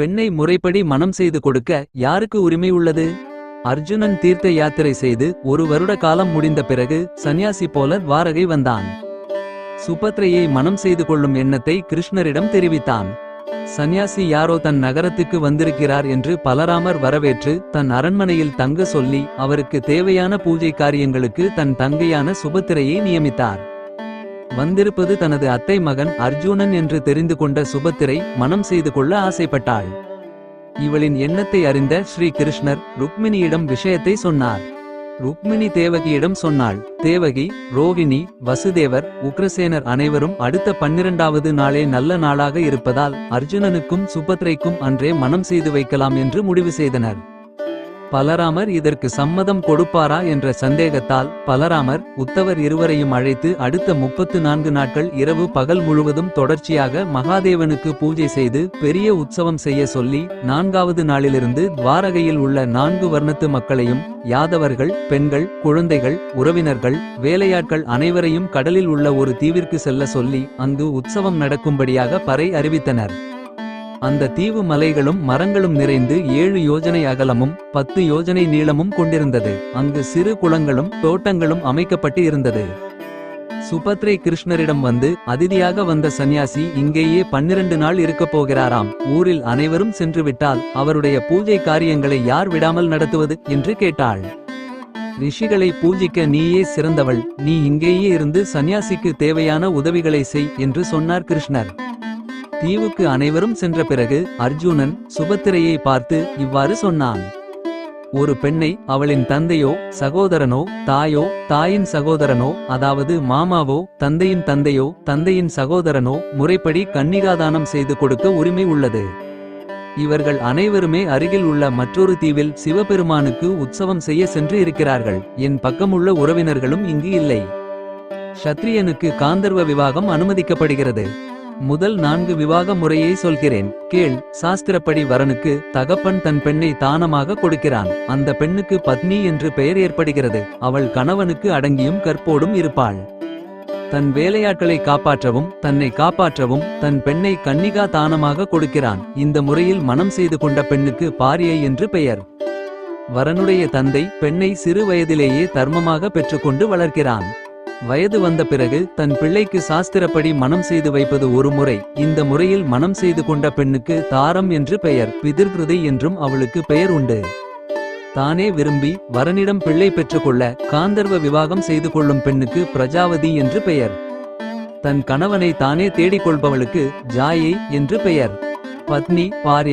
பெண்ணை முறைப்படி மனம் செய்து கொடுக்க யாருக்கு உரிமை உள்ளது? அர்ஜுனன் தீர்த்த யாத்திரை செய்து ஒரு வருட காலம் முடிந்த பிறகு சன்னியாசி போல வாரகை வந்தான். சுபத்ரையை மனம் செய்து கொள்ளும் எண்ணத்தை கிருஷ்ணரிடம் தெரிவித்தான். சன்னியாசி யாரோ தன் நகரத்துக்கு வந்திருக்கிறார் என்று பலராமர் வரவேற்று தன் அரண்மனையில் தங்க சொல்லி அவருக்கு தேவையான பூஜை காரியங்களுக்கு தன் தங்கையான சுபத்திரையை நியமித்தார். வந்திருப்பது தனது அத்தை மகன் அர்ஜுனன் என்று தெரிந்து கொண்ட சுபத்திரை மனம் செய்து கொள்ள ஆசைப்பட்டாள். இவளின் எண்ணத்தை அறிந்த ஸ்ரீ கிருஷ்ணர் ருக்மிணியிடம் விஷயத்தை சொன்னார். ருக்மிணி தேவகியிடம் சொன்னாள் தேவகி ரோகிணி வசுதேவர் உக்ரசேனர் அனைவரும் அடுத்த பன்னிரண்டாவது நாளே நல்ல நாளாக இருப்பதால் அர்ஜுனனுக்கும் சுபத்ரைக்கும் அன்றே மனம் செய்து வைக்கலாம் என்று முடிவு செய்தனர். பலராமர் இதற்கு சம்மதம் கொடுப்பாரா என்ற சந்தேகத்தால் பலராமர் உத்தவர் இருவரையும் அழைத்து அடுத்த முப்பத்து நான்கு நாட்கள் இரவு பகல் முழுவதும் தொடர்ச்சியாக மகாதேவனுக்கு பூஜை செய்து பெரிய உற்சவம் செய்ய சொல்லி நான்காவது நாளிலிருந்து துவாரகையில் உள்ள நான்கு வர்ணத்து மக்களையும் யாதவர்கள் பெண்கள் குழந்தைகள் உறவினர்கள் வேலையாட்கள் அனைவரையும் கடலில் உள்ள ஒரு தீவிற்கு செல்ல சொல்லி அங்கு உற்சவம் நடக்கும்படியாக பறை அறிவித்தனர். அந்த தீவு மலைகளும் மரங்களும் நிறைந்து ஏழு யோஜனை அகலமும் பத்து யோஜனை நீளமும் கொண்டிருந்தது. அங்கு சிறு குளங்களும் தோட்டங்களும் அமைக்கப்பட்டு இருந்தது. சுபத்ரை கிருஷ்ணரிடம் வந்து அதிதியாக வந்த சந்நியாசி இங்கேயே பன்னிரண்டு நாள் இருக்கப் போகிறாராம். ஊரில் அனைவரும் சென்றுவிட்டால் அவருடைய பூஜை காரியங்களை யார் விடாமல் நடத்துவது? என்று கேட்டாள். ரிஷிகளை பூஜிக்க நீயே சிறந்தவள். நீ இங்கேயே இருந்து சந்நியாசிக்கு தேவையான உதவிகளை செய் என்று சொன்னார் கிருஷ்ணர். தீவுக்கு அனைவரும் சென்ற பிறகு அர்ஜுனன் சுபத்திரையை பார்த்து இவ்வாறு சொன்னான். ஒரு பெண்ணை அவளின் தந்தையோ சகோதரனோ தாயோ தாயின் சகோதரனோ அதாவது மாமாவோ தந்தையின் தந்தையோ தந்தையின் சகோதரனோ முறைப்படி கன்னிகாதானம் செய்து கொடுக்க உரிமை உள்ளது. இவர்கள் அனைவருமே அருகில் உள்ள மற்றொரு தீவில் சிவபெருமானுக்கு உற்சவம் செய்ய சென்று இருக்கிறார்கள். என் பக்கமுள்ள உறவினர்களும் இங்கு இல்லை. ஷத்ரியனுக்கு காந்தர்வ விவாகம் அனுமதிக்கப்படுகிறது. முதல் நான்கு விவாக முறையை சொல்கிறேன். கேள் சாஸ்திரப்படி வரனுக்கு தகப்பன் தன் பெண்ணை தானமாக கொடுக்கிறான். அந்த பெண்ணுக்கு பத்னி என்று பெயர் ஏற்படுகிறது. அவள் கணவனுக்கு அடங்கியும் கற்போடும் இருப்பாள். தன் வேலையாட்களை காப்பாற்றவும் தன்னை காப்பாற்றவும் தன் பெண்ணை கன்னிகா தானமாக கொடுக்கிறான். இந்த முறையில் மனம் செய்து கொண்ட பெண்ணுக்கு பாரியை என்று பெயர். வரனுடைய தந்தை பெண்ணை சிறு வயதிலேயே தர்மமாக பெற்றுக்கொண்டு வளர்க்கிறான். வயது வந்த பிறகு தன் பிள்ளைக்கு சாஸ்திரப்படி மனம் செய்து வைப்பது ஒரு முறை. இந்த முறையில் மனம் செய்து கொண்ட பெண்ணுக்கு தாரம் என்று பெயர். பிதிர்கிருதை என்றும் அவளுக்கு பெயர் உண்டு. தானே விரும்பி வரனிடம் பிள்ளை பெற்றுக்கொள்ள காந்தர்வ விவாகம் செய்து கொள்ளும் பெண்ணுக்கு பிரஜாவதி என்று பெயர். தன் கணவனை தானே தேடிக் கொள்பவளுக்கு ஜாயை என்று பெயர். பத்னி பாரே.